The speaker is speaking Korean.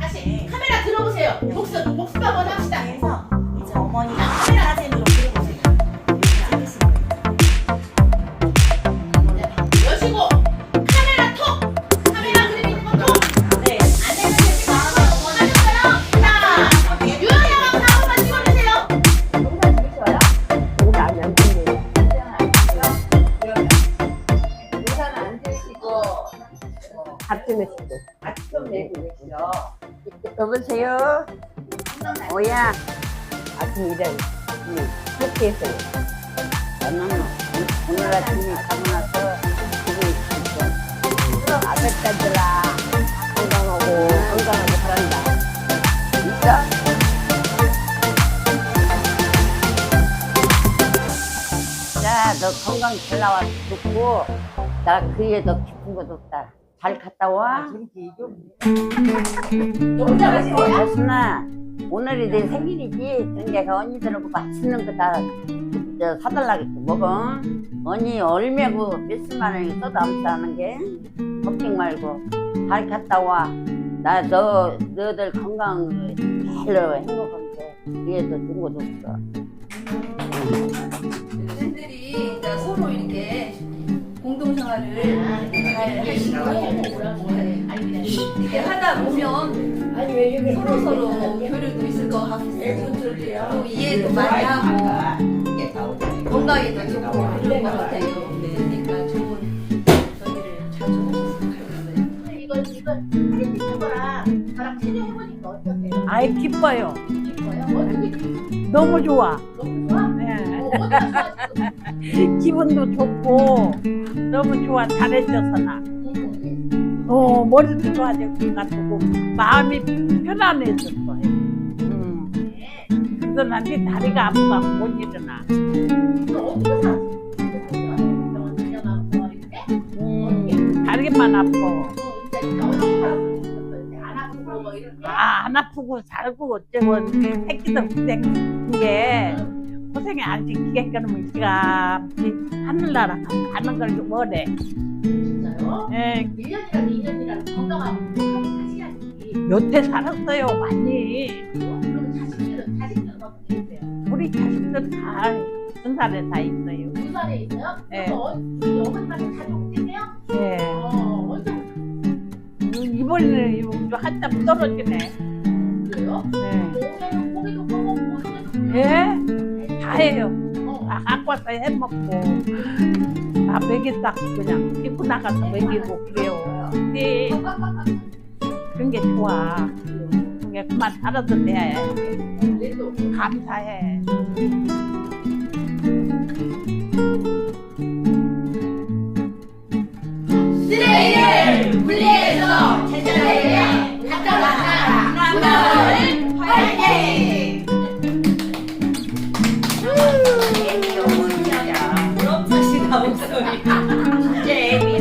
다시, 카메라 들어보세요. 복습, 복습 한번 합시다. 그래서 이제 어머니가 사진으 밥좀 해주고. 아침 내고 계시죠? 여보세요? 오야. 아침 일을 응, 그렇게 했어요. 저는 오늘 아침에 가고 나서 지고 있었어. 아들딸들아 건강하고 건강하게 바란다. 있어? 자, 너 건강 잘 나와서 좋고 나 그에 더 기쁜 것도 없다. 잘 갔다 와. 잘하시네요. 여순아 오늘이 내 생일이지. 그러니까 언니들하고 맛있는 거다 사달라고 먹어. 언니 얼매고 몇십만 원이 써도 안 싸는 게. 걱정 말고 잘 갔다 와 나 너 너들 건강 잘 행복한데 더 좋은 것도 없어. 팬들이 이제 서로 이렇게 공동생활을 잘 하시고 이렇게 하다 보면 서로 서로 교류도 있을 것 같고 또 이해도 많이 하고 건강에도 좋고 그런 것 같아요. 그러니까 좋은 저기를 자주 저랑 촬영해보니까 어떠세요? 아이 기뻐요. 어떻게 너무 좋아. 너무 좋아? 좋았어? 기분도 좋고 너무 좋아. 잘해줘서 나. 음, 어 머리도 좋아질 것 같고 마음이 편안해졌어요. 음. 그래서 난데 다리가 아프가 못 일어나. 음. 다리만 아파. 아, 안 아프고 살고 어쩌고 새끼도 생긴 게 고생이 안 그러면 지가 하늘나라 가는 걸 뭐래. 진짜요? 예, 1년이라도 2년이라도 건강하고 하셔야지. 여태 살았어요 많이. 그러면 자식들은 자식들은 어떻게 되세요? 우리 자식들 다 군살에 다 있어요. 두 살에 있어요? 네. 그럼 어, 어머님한테 자주 오세요? 예. 어, 언제 이번에는 이거 한참 떨어지네. 그래요? 예. 오면은 고기도 먹고 이래도 예? 다 해요. 어, 다 갖고 와서 해 먹고. 다 먹였다 그냥 입고 나가서 먹이고 그래요. 네. 그런 게 좋아. 그게 그만 살아도 돼. 감사해.